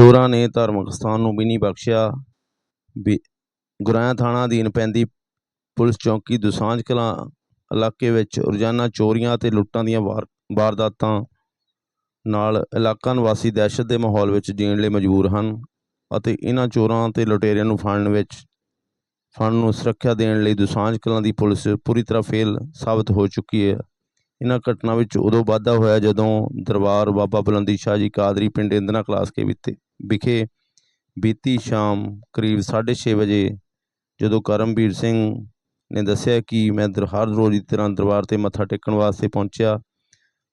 ਚੋਰਾਂ ਨੇ ਧਾਰਮਿਕ ਸਥਾਨ ਨੂੰ ਵੀ ਨਹੀਂ ਬਖਸ਼ਿਆ। ਵੀ ਗੁਰਾਇਆ ਥਾਣਾ ਅਧੀਨ ਪੈਂਦੀ ਪੁਲਿਸ ਚੌਕੀ ਦੁਸਾਂਝ ਕਲਾਂ ਇਲਾਕੇ ਵਿੱਚ ਰੋਜ਼ਾਨਾ ਚੋਰੀਆਂ ਅਤੇ ਲੁੱਟਾਂ ਦੀਆਂ ਵਾਰ, ਵਾਰਦਾਤਾਂ ਨਾਲ ਇਲਾਕਾ ਨਿਵਾਸੀ ਦਹਿਸ਼ਤ ਦੇ ਮਾਹੌਲ ਵਿੱਚ ਜੀਣ ਲਈ ਮਜਬੂਰ ਹਨ ਅਤੇ ਇਹਨਾਂ ਚੋਰਾਂ ਅਤੇ ਲੁਟੇਰਿਆਂ ਨੂੰ ਫੜਨ ਵਿੱਚ, ਫੜਨ ਨੂੰ ਸੁਰੱਖਿਆ ਦੇਣ ਲਈ ਦੁਸਾਂਝ ਕਲਾਂ ਦੀ ਪੁਲਿਸ ਪੂਰੀ ਤਰ੍ਹਾਂ ਫੇਲ ਸਾਬਤ ਹੋ ਚੁੱਕੀ ਹੈ। ਇਹਨਾਂ ਘਟਨਾ ਵਿੱਚ ਉਦੋਂ ਵਾਧਾ ਹੋਇਆ ਜਦੋਂ ਦਰਬਾਰ ਬਾਬਾ ਬੁਲੰਦੀ ਸ਼ਾਹ ਜੀ ਕਾਦਰੀ ਪਿੰਡ ਇੰਦਨਾ ਕਲਾਸ ਕੇ ਵਿਤੇ, ਵਿਖੇ ਬੀਤੀ ਸ਼ਾਮ ਕਰੀਬ 6:30 ਵਜੇ ਜਦੋਂ ਕਰਮਵੀਰ ਸਿੰਘ ਨੇ ਦੱਸਿਆ ਕਿ ਮੈਂ ਦਰ, ਹਰ ਰੋਜ਼ ਦੀ ਤਰ੍ਹਾਂ ਦਰਬਾਰ ਤੇ ਮੱਥਾ ਟੇਕਣ ਵਾਸਤੇ ਪਹੁੰਚਿਆ,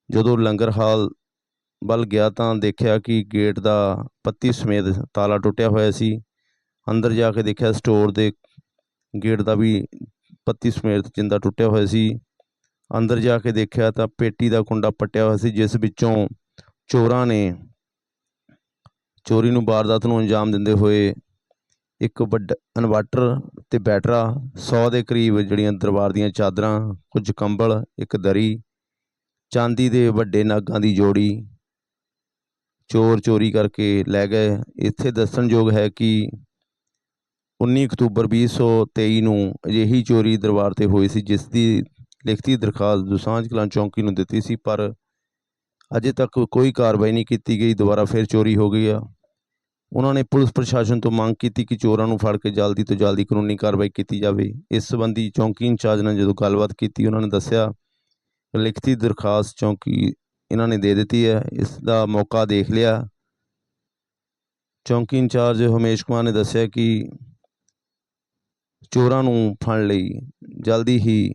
ਜਦੋਂ ਲੰਗਰ ਹਾਲ ਵੱਲ ਗਿਆ ਤਾਂ ਦੇਖਿਆ ਕਿ ਗੇਟ ਦਾ ਪੱਤੀ ਸਮੇਤ ਤਾਲਾ ਟੁੱਟਿਆ ਹੋਇਆ ਸੀ। ਅੰਦਰ ਜਾ ਕੇ ਦੇਖਿਆ ਸਟੋਰ ਦੇ ਗੇਟ ਦਾ ਵੀ ਪੱਤੀ ਸਮੇਤ ਜਿੰਦਾ ਟੁੱਟਿਆ ਹੋਇਆ ਸੀ। ਅੰਦਰ ਜਾ ਕੇ ਦੇਖਿਆ ਤਾਂ ਪੇਟੀ ਦਾ ਕੁੰਡਾ ਪੱਟਿਆ ਹੋਇਆ ਸੀ, ਜਿਸ ਵਿੱਚੋਂ ਚੋਰਾਂ ਨੇ ਚੋਰੀ ਨੂੰ ਵਾਰਦਾਤ ਨੂੰ ਅੰਜਾਮ ਦਿੰਦੇ ਹੋਏ ਇੱਕ ਵੱਡਾ ਇਨਵਰਟਰ ਤੇ ਬੈਟਰਾ 100 ਦੇ ਕਰੀਬ ਜਿਹੜੀਆਂ ਦਰਬਾਰ ਦੀਆਂ ਚਾਦਰਾਂ, ਕੁਝ ਕੰਬਲ, ਇੱਕ ਦਰੀ, ਚਾਂਦੀ ਦੇ ਵੱਡੇ ਨਾਗਾਂ ਦੀ ਜੋੜੀ ਚੋਰ ਚੋਰੀ ਕਰਕੇ ਲੈ ਗਏ। ਇੱਥੇ ਦੱਸਣਯੋਗ ਹੈ ਕਿ 19 ਅਕਤੂਬਰ 2023 ਨੂੰ ਅਜਿਹੀ ਚੋਰੀ ਦਰਬਾਰ ਤੇ ਹੋਈ ਸੀ, ਜਿਸ ਦੀ ਲਿਖਤੀ ਦਰਖਾਸਤ ਦੁਸਾਂਝ ਕਲਾਂ ਚੌਂਕੀ ਨੂੰ ਦਿੱਤੀ ਸੀ, ਪਰ ਅਜੇ ਤੱਕ ਕੋਈ ਕਾਰਵਾਈ ਨਹੀਂ ਕੀਤੀ ਗਈ, ਦੁਬਾਰਾ ਫਿਰ ਚੋਰੀ ਹੋ ਗਈ ਆ। ਉਹਨਾਂ ਨੇ ਪੁਲਿਸ ਪ੍ਰਸ਼ਾਸਨ ਤੋਂ ਮੰਗ ਕੀਤੀ ਕਿ ਚੋਰਾਂ ਨੂੰ ਫੜ ਕੇ ਜਲਦੀ ਤੋਂ ਜਲਦੀ ਕਾਨੂੰਨੀ ਕਾਰਵਾਈ ਕੀਤੀ ਜਾਵੇ। ਇਸ ਸੰਬੰਧੀ ਚੌਂਕੀ ਇੰਚਾਰਜ ਨਾਲ ਜਦੋਂ ਗੱਲਬਾਤ ਕੀਤੀ, ਉਹਨਾਂ ਨੇ ਦੱਸਿਆ, ਲਿਖਤੀ ਦਰਖਾਸਤ ਚੌਂਕੀ ਇਹਨਾਂ ਨੇ ਦੇ ਦਿੱਤੀ ਹੈ। ਇਸ ਦਾ ਮੌਕਾ ਦੇਖ ਲਿਆ। ਚੌਂਕੀ ਇੰਚਾਰਜ ਹਮੇਸ਼ ਕੁਮਾਰ ਨੇ ਦੱਸਿਆ ਕਿ ਚੋਰਾਂ ਨੂੰ ਫੜਨ ਲਈ ਜਲਦੀ ਹੀ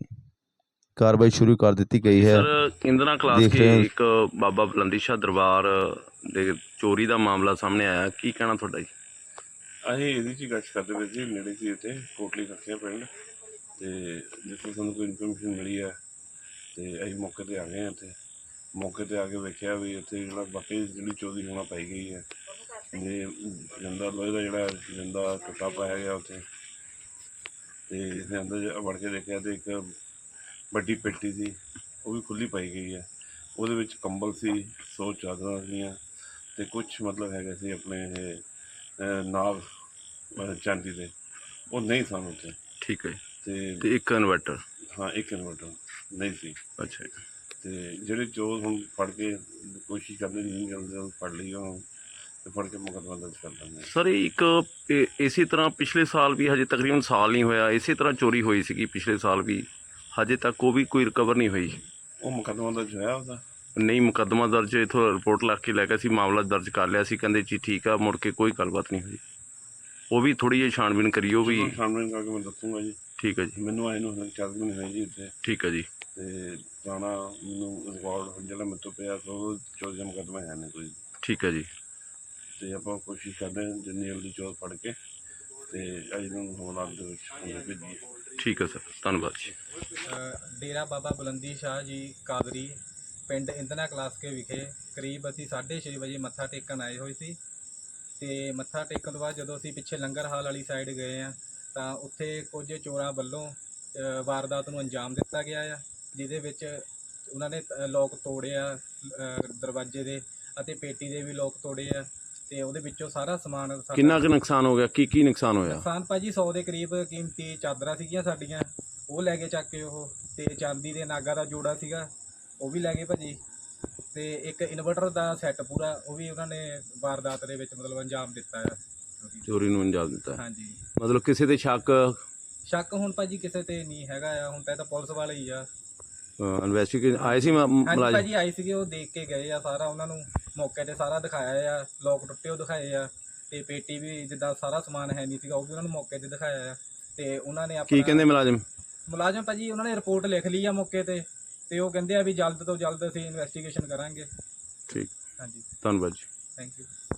ਕਾਰਵਾਈ ਸ਼ੁਰੂ ਕਰ ਦਿੱਤੀ ਗਈ ਹੈ। ਸਰ ਇੰਦਰਾ ਕਲਾਸ ਦੇਖ ਕੇ ਰਹੇ ਹਾਂ। ਇੱਕ ਬਾਬਾ ਬੁਲੰਦੀ ਸ਼ਾਹ ਦਰਬਾਰ ਦੇ ਚੋਰੀ ਦਾ ਮਾਮਲਾ ਸਾਹਮਣੇ ਆਇਆ। ਕੀ ਕਹਿਣਾ ਤੁਹਾਡਾ ਜੀ? ਅਸੀਂ ਇਹਦੀ ਚ ਗਸ਼ਤ ਕਰਦੇ ਪਏ ਸੀ ਨੇੜੇ ਸੀ ਇੱਥੇ ਕੋਟਲੀ ਖੱਖਿਆ ਪਿੰਡ। ਤੇ ਜਿੱਥੇ ਸਾਨੂੰ ਕੋਈ ਇਨਫੋਰਮੇਸ਼ਨ ਮਿਲੀ ਹੈ ਤੇ ਅਸੀਂ ਮੌਕੇ ਤੇ ਆ ਗਏ ਹਾਂ ਇੱਥੇ। ਮੌਕੇ ਤੇ ਆ ਕੇ ਵੇਖਿਆ ਵੀ ਇੱਥੇ ਜਿਹੜਾ ਬਾਕੀ ਜਿਹੜੀ ਚੋਰੀ ਹੋਣਾ ਪਾਈ ਗਈ ਹੈ। ਜੇ ਜਿੰਦਾ ਲੋਹੇ ਦਾ ਜਿਹੜਾ ਜਿੰਦਾ ਟੁੱਟਾ ਪਾਇਆ ਗਿਆ ਉੱਥੇ। ਤੇ ਇਹਦੇ ਅੰਦਰ ਜੇ ਵੜ ਕੇ ਦੇਖਿਆ ਤੇ ਇੱਕ ਵੱਡੀ ਪੇਟੀ ਸੀ ਉਹ ਵੀ ਖੁੱਲੀ ਪਾਈ ਗਈ ਹੈ। ਉਹਦੇ ਵਿੱਚ ਕੰਬਲ ਸੀ ਸੌ ਚਾਦਰਾਂ ਸੀਗੀਆਂ ਤੇ ਕੁਝ ਮਤਲਬ ਹੈਗੇ ਸੀ ਆਪਣੇ ਇਹ ਨਾਗ ਚਾਂਦੀ ਦੇ। ਉਹ ਨਹੀਂ ਸਨ ਉੱਥੇ। ਠੀਕ ਹੈ ਤੇ ਤੇ ਇੱਕ ਇਨਵਰਟਰ ਹਾਂ ਇੱਕ ਇਨਵਰਟਰ ਨਹੀਂ ਸੀ। ਅੱਛਾ ਤੇ ਜਿਹੜੇ ਚੋਰ ਹੁਣ ਫੜ ਕੇ ਕੋਸ਼ਿਸ਼ ਕਰਦੇ ਨਹੀਂ ਕਰਦੇ ਫੜ ਲਈ ਉਹ ਤੇ ਫੜ ਕੇ ਮੁਕੱਦਮਾ ਦਰਜ ਕਰ ਦਿੰਦੇ ਸਰ ਇਹ ਇੱਕ ਇਸੇ ਤਰ੍ਹਾਂ ਪਿਛਲੇ ਸਾਲ ਵੀ ਹਜੇ ਤਕਰੀਬਨ ਸਾਲ ਨਹੀਂ ਹੋਇਆ। ਇਸੇ ਤਰ੍ਹਾਂ ਚੋਰੀ ਹੋਈ ਸੀਗੀ ਪਿਛਲੇ ਸਾਲ ਵੀ। ਹਜੇ ਤੱਕ ਉਹ ਵੀ ਕੋਈ ਰਿਕਵਰ ਨਹੀਂ ਹੋਈ। ਉਹ ਮੁਕੱਦਮਾ ਦਰਜ ਹੋਇਆ ਉਹਦਾ? ਨਹੀਂ ਮੁਕੱਦਮਾ ਦਰਜ ਇਥੋਂ ਰਿਪੋਰਟ ਲੱਗ ਕੇ ਲੈ ਗਿਆ ਸੀ ਮਾਮਲਾ ਦਰਜ ਕਰ ਲਿਆ ਸੀ। ਕਹਿੰਦੇ ਜੀ ਠੀਕ ਆ ਮੁੜ ਕੇ ਕੋਈ ਗੱਲਬਾਤ ਨਹੀਂ ਹੋਈ। ਉਹ ਵੀ ਥੋੜੀ ਜਿਹੀ ਛਾਣਬੀਨ ਕਰੀ ਉਹ ਵੀ ਸਾਹਮਣੇ ਕਰਕੇ ਮੈਂ ਦੱਸੂਗਾ ਜੀ। ਠੀਕ ਹੈ ਜੀ। ਮੈਨੂੰ ਆਏ ਨੂੰ ਹਲੇ ਚਾਰ ਦਿਨ ਹੋਏ ਜੀ ਉੱਥੇ ਠੀਕ ਹੈ ਜੀ। ਤੇ ਜਾਣਾ ਮੈਨੂੰ ਰਿਕਾਰਡ ਜਿਹੜਾ ਮੇਰੇ ਤੋਂ ਪਿਆ ਉਹ ਚੋਰੀ ਦਾ ਮੁਕੱਦਮਾ ਹੈ ਨਹੀਂ ਕੋਈ। ਠੀਕ ਹੈ ਜੀ। ਤੇ ਆਪਾਂ ਕੋਸ਼ਿਸ਼ ਕਰਦੇ ਹਾਂ ਜਿੰਨੀ ਜਲਦੀ ਚੋਰ ਫੜ ਕੇ ਤੇ ਅੱਜ ਨੂੰ ਹਵਾਲਾਤ ਦੇ ਵਿੱਚ ਭੇਜੀਏ। ਠੀਕ ਹੈ ਸਰ ਧੰਨਵਾਦ ਜੀ। ਅ, ਡੇਰਾ ਬਾਬਾ ਬੁਲੰਦੀ ਸ਼ਾਹ ਜੀ ਕਾਦਰੀ ਪਿੰਡ ਇੰਦਨਾ ਕਲਾਸਕੇ ਵਿਖੇ ਕਰੀਬ ਅਸੀਂ 6:30 ਵਜੇ ਮੱਥਾ ਟੇਕਣ ਆਏ ਹੋਏ ਸੀ। ਤੇ ਮੱਥਾ ਟੇਕਣ ਤੋਂ ਬਾਅਦ ਜਦੋਂ ਅਸੀਂ ਪਿੱਛੇ ਲੰਗਰ ਹਾਲ ਵਾਲੀ ਸਾਈਡ ਗਏ ਆ ਤਾਂ ਉੱਥੇ ਕੁਝ ਚੋਰਾਂ ਵੱਲੋਂ ਅ, ਵਾਰਦਾਤ ਨੂੰ ਅੰਜਾਮ ਦਿੱਤਾ ਗਿਆ ਆ ਜਿਹਦੇ ਵਿੱਚ ਉਹਨਾਂ ਨੇ ਅ, ਲੋਕ ਤੋੜਿਆ ਅ, ਦਰਵਾਜ਼ੇ ਦੇ ਅਤੇ ਪੇਟੀ ਦੇ ਵੀ ਲੋਕ ਤੋੜੇ ਆ। ਤੇ ਉਹਦੇ ਵਿੱਚੋਂ ਸਾਰਾ ਸਮਾਨ ਸਾਡਾ- ਕਿੰਨਾ ਕੁ ਨੁਕਸਾਨ ਹੋ ਗਿਆ? ਕੀ ਕੀ ਨੁਕਸਾਨ ਹੋਇਆ? ਨੁਕਸਾਨ ਭਾਜੀ 100 ਦੇ ਕਰੀਬ ਕੀਮਤੀ ਚਾਦਰਾਂ ਸੀਗੀਆਂ ਸਾਡੀਆਂ। ਉਹ ਲੈ ਕੇ ਚੱਕ ਕੇ ਉਹ। ਤੇ ਚਾਂਦੀ ਦੇ ਨਾਗਾ ਦਾ ਜੋੜਾ ਸੀਗਾ। ਉਹ ਵੀ ਲੈ ਗਏ ਭਾਜੀ। ਤੇ ਇੱਕ ਇਨਵਰਟਰ ਦਾ ਸੈੱਟ ਪੂਰਾ ਉਹ ਵੀ ਉਹਨਾਂ ਨੇ ਵਾਰਦਾਤ ਦੇ ਵਿੱਚ ਮਤਲਬ ਅੰਜਾਮ ਦਿੱਤਾ ਆ। ਚੋਰੀ ਨੂੰ ਅੰਜਾਮ ਦਿੱਤਾ। ਹਾਂਜੀ। ਮਤਲਬ ਕਿਸੇ ਤੇ ਸ਼ੱਕ? ਸ਼ੱਕ ਹੁਣ ਭਾਜੀ ਕਿਸੇ ਤੇ ਨਹੀਂ ਹੈਗਾ ਆ। ਹੁਣ ਤਾਂ ਇਹ ਤਾਂ ਪੁਲਿਸ ਵਾਲੇ ਹੀ ਆ। ਇਨਵੈਸਟੀਗੇਸ਼ਨ ਆਏ ਸੀ ਮ- ਹਾਂਜੀ ਮੁਲਾਜ਼ਮ? ਭਾਜੀ ਆਏ ਸੀਗੇ ਉਹ ਦੇਖ ਕੇ ਗਏ ਆ ਸਾਰਾ ਉਹਨਾਂ ਨੂੰ ਮੌਕੇ ਤੇ ਸਾਰਾ ਦਿਖਾਇਆ ਆ ਲੋਕ ਟੁੱਟੇ ਉਹ ਦਿਖਾਏ ਆ ਤੇ ਪੇਟੀ ਵੀ ਜਿੱਦਾਂ ਸਾਰਾ ਸਮਾਨ ਹੈ ਨਹੀਂ ਸੀਗਾ ਉਹ ਵੀ ਉਹਨਾਂ ਨੂੰ ਮੌਕੇ ਤੇ ਦਿਖਾਇਆ ਆ ਤੇ ਉਹਨਾਂ ਨੇ ਕੀ ਆਪਣਾ ਕਹਿੰਦੇ ਮੁਲਾਜ਼ਮ? ਮੁਲਾਜ਼ਮ ਭਾਜੀ ਉਹਨਾਂ ਨੇ ਰਿਪੋਰਟ ਲਿਖ ਲਈ ਆ ਮੌਕੇ ਤੇ ਤੇ ਉਹ ਕਹਿੰਦੇ ਆ ਵੀ ਜਲਦ ਤੋਂ ਜਲਦ ਅਸੀਂ ਇਨਵੈਸਟੀਗੇਸ਼ਨ ਕਰਾਂਗੇ। ਠੀਕ। ਹਾਂਜੀ। ਧੰਨਵਾਦ ਜੀ। Thank you